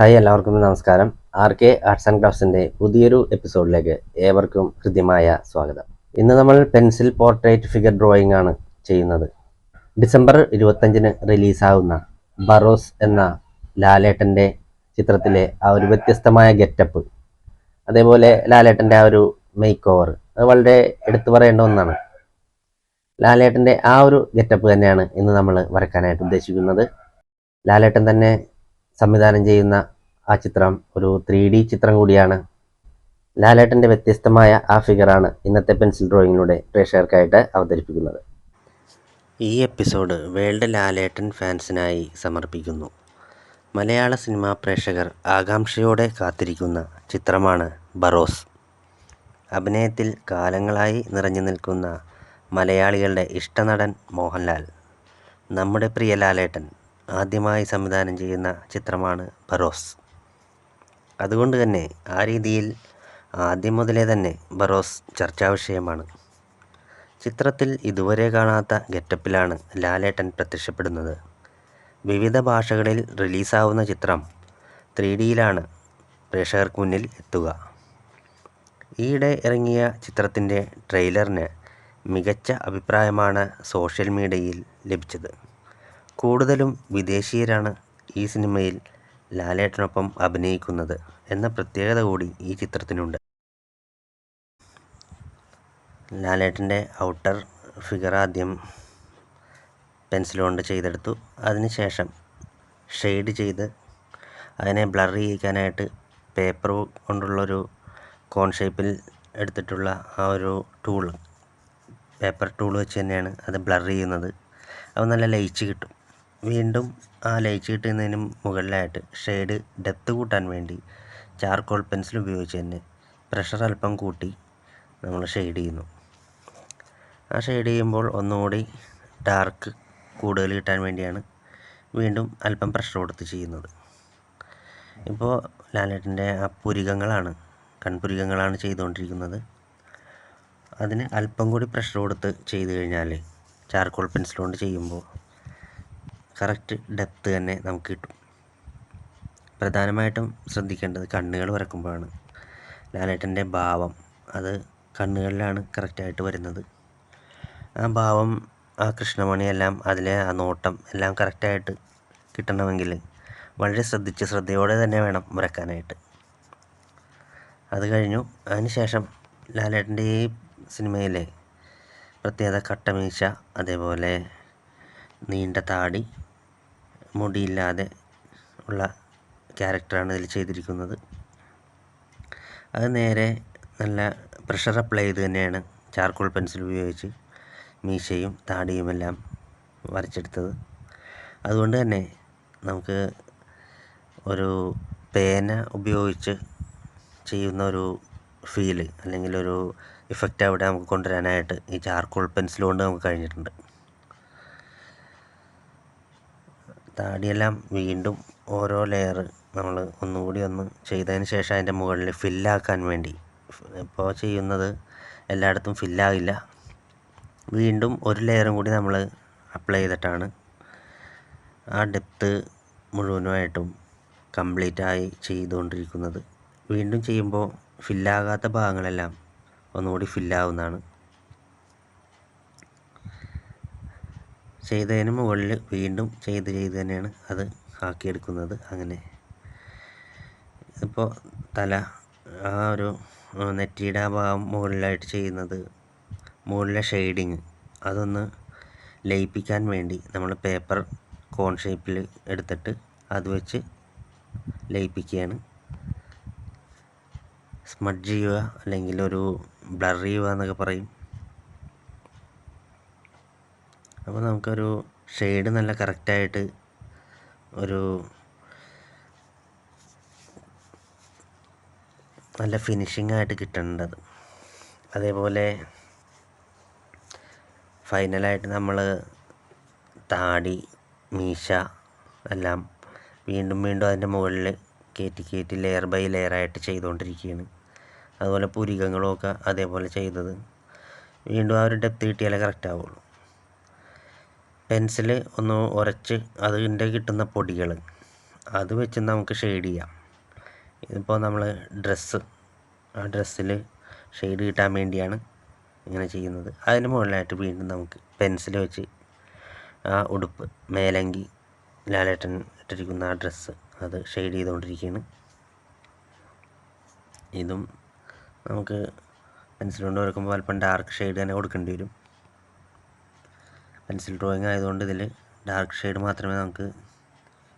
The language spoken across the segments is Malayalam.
ഹായ് എല്ലാവർക്കും നമസ്കാരം. ആർ കെ ആർട്സ് ആൻഡ് ക്രാഫ്റ്റ്സിന്റെ പുതിയൊരു എപ്പിസോഡിലേക്ക് ഏവർക്കും ഹൃദ്യമായ സ്വാഗതം. ഇന്ന് നമ്മൾ പെൻസിൽ പോർട്രേറ്റ് ഫിഗർ ഡ്രോയിങ് ആണ് ചെയ്യുന്നത്. ഡിസംബർ ഇരുപത്തഞ്ചിന് റിലീസാവുന്ന ബറോസ് എന്ന ലാലേട്ടന്റെ ചിത്രത്തിലെ ആ ഒരു വ്യത്യസ്തമായ ഗെറ്റപ്പ് അതേപോലെ ലാലേട്ടന്റെ ആ ഒരു മേക്ക് ഓവർ അത് വളരെ എടുത്തു പറയേണ്ട ഒന്നാണ്. ലാലേട്ടന്റെ ആ ഒരു ഗെറ്റപ്പ് തന്നെയാണ് ഇന്ന് നമ്മൾ വരക്കാനായിട്ട് ഉദ്ദേശിക്കുന്നത്. ലാലേട്ടൻ തന്നെ സംവിധാനം ചെയ്യുന്ന ആ ചിത്രം ഒരു ത്രീ ഡി ചിത്രം കൂടിയാണ്. ലാലേട്ടന്റെ വ്യത്യസ്തമായ ആ ഫിഗറാണ് ഇന്നത്തെ പെൻസിൽ ഡ്രോയിങ്ങിലൂടെ പ്രേക്ഷകർക്കായിട്ട് അവതരിപ്പിക്കുന്നത്. ഈ എപ്പിസോഡ് വേൾഡ് ലാലേട്ടൻ ഫാൻസിനായി സമർപ്പിക്കുന്നു. മലയാള സിനിമാ പ്രേക്ഷകർ ആകാംക്ഷയോടെ കാത്തിരിക്കുന്ന ചിത്രമാണ് ബറോസ്. അഭിനയത്തിൽ കാലങ്ങളായി നിറഞ്ഞു നിൽക്കുന്ന മലയാളികളുടെ ഇഷ്ടനടൻ മോഹൻലാൽ. നമ്മുടെ പ്രിയ ലാലേട്ടൻ ആദ്യമായി സംവിധാനം ചെയ്യുന്ന ചിത്രമാണ് ബറോസ്. അതുകൊണ്ട് തന്നെ ആ രീതിയിൽ ആദ്യം മുതലേ തന്നെ ബറോസ് ചർച്ചാ വിഷയമാണ്. ചിത്രത്തിൽ ഇതുവരെ കാണാത്ത ഗെറ്റപ്പിലാണ് ലാലേട്ടൻ പ്രത്യക്ഷപ്പെടുന്നത്. വിവിധ ഭാഷകളിൽ റിലീസാവുന്ന ചിത്രം ത്രീ ഡിയിലാണ് പ്രേക്ഷകർക്ക് മുന്നിൽ എത്തുക. ഈയിടെ ഇറങ്ങിയ ചിത്രത്തിന്റെ ട്രെയിലറിന് മികച്ച അഭിപ്രായമാണ് സോഷ്യൽ മീഡിയയിൽ ലഭിച്ചത്. കൂടുതലും വിദേശീയരാണ് ഈ സിനിമയിൽ ലാലേട്ടനൊപ്പം അഭിനയിക്കുന്നത് എന്ന പ്രത്യേകത കൂടി ഈ ചിത്രത്തിനുണ്ട്. ലാലേട്ടന്റെ ഔട്ടർ ഫിഗർ ആദ്യം പെൻസിൽ കൊണ്ട് ചെയ്തെടുത്തു. അതിനുശേഷം ഷെയ്ഡ് ചെയ്ത് അതിനെ ബ്ലർ ചെയ്യിക്കാനായിട്ട് പേപ്പർ കൊണ്ടുള്ളൊരു കോൺ ഷേപ്പിൽ എടുത്തിട്ടുള്ള ആ ഒരു ടൂൾ പേപ്പർ ടൂൾ വെച്ച് തന്നെയാണ് അത് ബ്ലർ ചെയ്യുന്നത്. അത് നല്ല ലയിച്ച് കിട്ടും. വീണ്ടും ആ ലൈറ്റ് കിട്ടുന്നതിന് മുകളിലായിട്ട് ഷെയ്ഡ് ഡെപ്ത് കൂട്ടാൻ വേണ്ടി ചാർക്കോൾ പെൻസിൽ ഉപയോഗിച്ച് തന്നെ പ്രഷർ അല്പം കൂട്ടി നമ്മൾ ഷെയ്ഡ് ചെയ്യുന്നു. ആ ഷെയ്ഡ് ചെയ്യുമ്പോൾ ഒന്നുകൂടി ഡാർക്ക് കൂടുതൽ കിട്ടാൻ വേണ്ടിയാണ് വീണ്ടും അല്പം പ്രഷർ കൊടുത്ത് ചെയ്യുന്നത്. ഇപ്പോൾ ലാലേട്ടന്റെ ആ പുരികങ്ങളാണ് കൺപുരികങ്ങളാണ് ചെയ്തുകൊണ്ടിരിക്കുന്നത്. അതിന് അല്പം കൂടി പ്രഷർ കൊടുത്ത് ചെയ്ത് കഴിഞ്ഞാൽ ചാർക്കോൾ പെൻസിൽ കൊണ്ട് ചെയ്യുമ്പോൾ കറക്റ്റ് ഡെപ്ത് തന്നെ നമുക്ക് കിട്ടും. പ്രധാനമായിട്ടും ശ്രദ്ധിക്കേണ്ടത് കണ്ണുകൾ വരക്കുമ്പോഴാണ്. ലാലേട്ടന്റെ ഭാവം അത് കണ്ണുകളിലാണ് കറക്റ്റായിട്ട് വരുന്നത്. ആ ഭാവം ആ കൃഷ്ണമണിയെല്ലാം അതിലെ ആ നോട്ടം എല്ലാം കറക്റ്റായിട്ട് കിട്ടണമെങ്കിൽ വളരെ ശ്രദ്ധിച്ച് ശ്രദ്ധയോടെ തന്നെ വേണം വരക്കാനായിട്ട്. അത് കഴിഞ്ഞു. അതിനുശേഷം ലാലേട്ടന്റെ ഈ സിനിമയിലെ പ്രത്യേകത കട്ടമീശ അതേപോലെ നീണ്ട താടി മുടിയില്ലാതെ ഉള്ള ക്യാരക്ടറാണ് ഇതിൽ ചെയ്തിരിക്കുന്നത്. അത് നേരെ നല്ല പ്രഷർ അപ്ലൈ ചെയ്ത് തന്നെയാണ് ചാർക്കോൾ പെൻസിൽ ഉപയോഗിച്ച് മീശയും താടിയുമെല്ലാം വരച്ചെടുത്തത്. അതുകൊണ്ട് തന്നെ നമുക്ക് ഒരു പേന ഉപയോഗിച്ച് ചെയ്യുന്ന ഒരു ഫീൽ അല്ലെങ്കിൽ ഒരു ഇഫക്റ്റ് അവിടെ നമുക്ക് കൊണ്ടുവരാനായിട്ട് ഈ ചാർക്കോൾ പെൻസിൽ കൊണ്ട് നമുക്ക് കഴിഞ്ഞിട്ടുണ്ട്. താടിയെല്ലാം വീണ്ടും ഓരോ ലെയർ നമ്മൾ ഒന്നുകൂടി ഒന്ന് ചെയ്തതിന് ശേഷം അതിന്റെ മുകളിൽ ഫില്ലാക്കാൻ വേണ്ടി. ഇപ്പോൾ ചെയ്യുന്നത് എല്ലായിടത്തും ഫില്ലാകില്ല വീണ്ടും ഒരു ലെയറും കൂടി നമ്മൾ അപ്ലൈ ചെയ്തിട്ടാണ്. ആ ഡെപ്ത്ത് മുഴുവനുമായിട്ടും കംപ്ലീറ്റായി ചെയ്തുകൊണ്ടിരിക്കുന്നത്. വീണ്ടും ചെയ്യുമ്പോൾ ഫില്ലാകാത്ത ഭാഗങ്ങളെല്ലാം ഒന്നുകൂടി ഫില്ലാവുന്നതാണ് ചെയ്തതിന് മുകളിൽ വീണ്ടും ചെയ്ത് ചെയ്ത് തന്നെയാണ് അത് ആക്കിയെടുക്കുന്നത്. അങ്ങനെ. ഇപ്പോൾ തല ആ ഒരു നെറ്റിയുടെ ആ ഭാഗം മുകളിലായിട്ട് ചെയ്യുന്നത് മുകളിലെ ഷെയ്ഡിങ്. അതൊന്ന് ലയിപ്പിക്കാൻ വേണ്ടി നമ്മൾ പേപ്പർ കോൺ ഷേപ്പിൽ എടുത്തിട്ട് അത് വെച്ച് ലയിപ്പിക്കുകയാണ്. സ്മഡ്ജ് ചെയ്യുക അല്ലെങ്കിൽ ഒരു ബ്ലർ ചെയ്യുക എന്നൊക്കെ പറയും. അപ്പോൾ നമുക്കൊരു ഷെയ്ഡ് നല്ല കറക്റ്റായിട്ട് ഒരു നല്ല ഫിനിഷിംഗ് ആയിട്ട് കിട്ടേണ്ടത് അതേപോലെ ഫൈനലായിട്ട് നമ്മൾ താടി മീശ എല്ലാം വീണ്ടും വീണ്ടും അതിന്റെ മുകളിൽ കയറ്റി കയറ്റി ലെയർ ബൈ ലെയർ ആയിട്ട് ചെയ്തുകൊണ്ടിരിക്കുകയാണ്. അതുപോലെ പുരികങ്ങളുമൊക്കെ അതേപോലെ ചെയ്തത്. വീണ്ടും ആ ഒരു ഡെപ്ത് കിട്ടിയാലേ കറക്റ്റ് ആവുള്ളൂ. പെൻസിൽ ഒന്ന് ഉരച്ച് അതിന്റെ കിട്ടുന്ന പൊടികൾ അത് വെച്ച് നമുക്ക് ഷെയ്ഡ് ചെയ്യാം. ഇതിപ്പോൾ നമ്മൾ ഡ്രസ്സ് ആ ഡ്രസ്സിൽ ഷെയ്ഡ് കിട്ടാൻ വേണ്ടിയാണ് ഇങ്ങനെ ചെയ്യുന്നത്. അതിന് മുകളിലായിട്ട് വീണ്ടും നമുക്ക് പെൻസിൽ വെച്ച് ആ ഉടുപ്പ് മേലങ്കി ലാലേട്ടൻ ഇട്ടിരിക്കുന്ന ആ ഡ്രസ്സ് അത് ഷെയ്ഡ് ചെയ്തുകൊണ്ടിരിക്കുകയാണ്. ഇതും നമുക്ക് പെൻസിൽ കൊണ്ട് വരക്കുമ്പോൾ അല്പം ഡാർക്ക് ഷെയ്ഡ് തന്നെ കൊടുക്കേണ്ടി വരും. പെൻസിൽ ഡ്രോയിങ് ആയതുകൊണ്ട് ഇതിൽ ഡാർക്ക് ഷെയ്ഡ് മാത്രമേ നമുക്ക്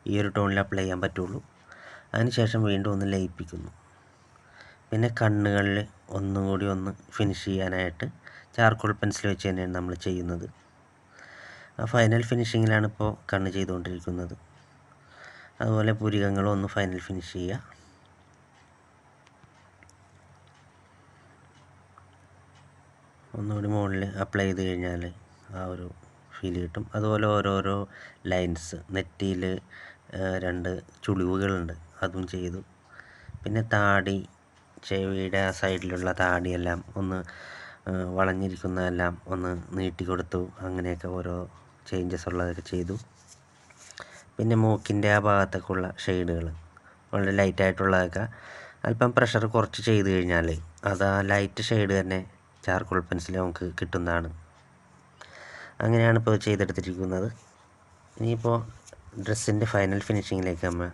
ഈ ഒരു ടോണിൽ അപ്ലൈ ചെയ്യാൻ പറ്റുള്ളൂ. അതിനുശേഷം വീണ്ടും ഒന്ന് ലയിപ്പിക്കുന്നു. പിന്നെ കണ്ണുകളിൽ ഒന്നും കൂടി ഒന്ന് ഫിനിഷ് ചെയ്യാനായിട്ട് ചാർക്കോൾ പെൻസിൽ വെച്ച് തന്നെയാണ് നമ്മൾ ചെയ്യുന്നത്. ആ ഫൈനൽ ഫിനിഷിങ്ങിലാണ് ഇപ്പോൾ കണ്ണ് ചെയ്തുകൊണ്ടിരിക്കുന്നത്. അതുപോലെ പുരികങ്ങളും ഒന്ന് ഫൈനൽ ഫിനിഷ് ചെയ്യുക ഒന്നുകൂടി മുകളിൽ അപ്ലൈ ചെയ്ത് കഴിഞ്ഞാൽ ആ ഒരു ഫീൽ കിട്ടും. അതുപോലെ ഓരോരോ ലൈൻസ് നെറ്റിയിൽ രണ്ട് ചുളിവുകളുണ്ട്. അതും ചെയ്തു. പിന്നെ താടി ചെവിയുടെ ആ സൈഡിലുള്ള താടിയെല്ലാം ഒന്ന് വളഞ്ഞിരിക്കുന്നതെല്ലാം ഒന്ന് നീട്ടി കൊടുത്തു. അങ്ങനെയൊക്കെ ഓരോ ചേഞ്ചസ് ഉള്ളതൊക്കെ ചെയ്തു. പിന്നെ മൂക്കിന്റെ ആ ഭാഗത്തൊക്കെയുള്ള ഷെയ്ഡുകൾ വളരെ ലൈറ്റായിട്ടുള്ളതൊക്കെ അല്പം പ്രഷർ കുറച്ച് ചെയ്ത് കഴിഞ്ഞാൽ അത് ആ ലൈറ്റ് ഷെയ്ഡ് തന്നെ ചാർക്കോൾ പെൻസിൽ നമുക്ക് കിട്ടുന്നതാണ്. അങ്ങനെയാണ് ഇപ്പോൾ ചെയ്തെടുത്തിരിക്കുന്നത്. ഇനിയിപ്പോൾ ഡ്രസ്സിന്റെ ഫൈനൽ ഫിനിഷിങ്ങിലേക്ക് നമ്മൾ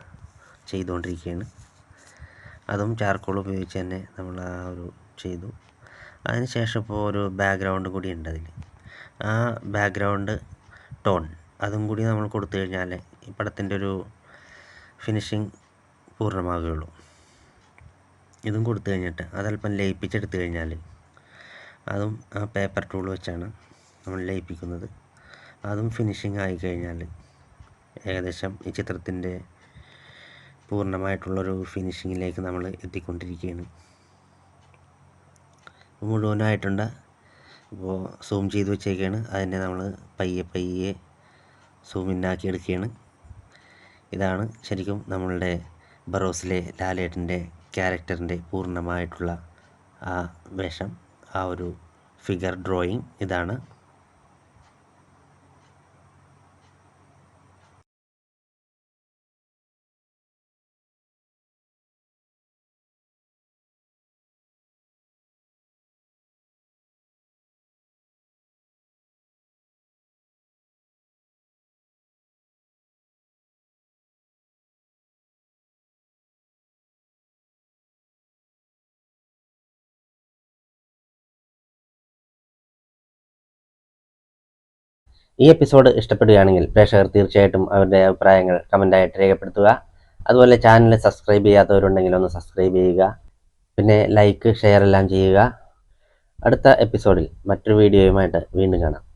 ചെയ്തുകൊണ്ടിരിക്കുകയാണ്. അതും ചാർക്കോൾ ഉപയോഗിച്ച് തന്നെ നമ്മൾ ആ ഒരു ചെയ്തു. അതിനുശേഷം ഇപ്പോൾ ഒരു ബാക്ക്ഗ്രൗണ്ട് കൂടി ഉണ്ട് അതിൽ ആ ബാക്ക്ഗ്രൗണ്ട് ടോൺ അതും കൂടി നമ്മൾ കൊടുത്തു കഴിഞ്ഞാൽ ഈ പടത്തിന്റെ ഒരു ഫിനിഷിങ് പൂർണമാകുകയുള്ളൂ. ഇതും കൊടുത്തു കഴിഞ്ഞിട്ട് അതല്പം ലയിപ്പിച്ചെടുത്തു കഴിഞ്ഞാൽ അതും ആ പേപ്പർ ടൂൾ വെച്ചാണ് നമ്മൾ ലയിപ്പിക്കുന്നത്. അതും ഫിനിഷിങ് ആയി കഴിഞ്ഞാൽ ഏകദേശം ഈ ചിത്രത്തിന്റെ പൂർണമായിട്ടുള്ളൊരു ഫിനിഷിങ്ങിലേക്ക് നമ്മൾ എത്തിക്കൊണ്ടിരിക്കുകയാണ്. മുഴുവനായിട്ടുണ്ട്. ഇപ്പോൾ സൂം ചെയ്ത് വെച്ചേക്കാണ്. അതിനെ നമ്മൾ പയ്യെ പയ്യെ സൂം എടുക്കുകയാണ്. ഇതാണ് ശരിക്കും നമ്മളുടെ ബറോസിലെ ലാലേട്ടന്റെ ക്യാരക്ടറിന്റെ പൂർണമായിട്ടുള്ള ആ വേഷം ആ ഒരു ഫിഗർ ഡ്രോയിങ് ഇതാണ്. ഈ എപ്പിസോഡ് ഇഷ്ടപ്പെടുകയാണെങ്കിൽ പ്രേക്ഷകർ തീർച്ചയായിട്ടും അവരുടെ അഭിപ്രായങ്ങൾ കമന്റായിട്ട് രേഖപ്പെടുത്തുക. അതുപോലെ ചാനൽ സബ്സ്ക്രൈബ് ചെയ്യാത്തവരുണ്ടെങ്കിൽ ഒന്ന് സബ്സ്ക്രൈബ് ചെയ്യുക. പിന്നെ ലൈക്ക് ഷെയർ എല്ലാം ചെയ്യുക. അടുത്ത എപ്പിസോഡിൽ മറ്റൊരു വീഡിയോയുമായിട്ട് വീണ്ടും കാണാം.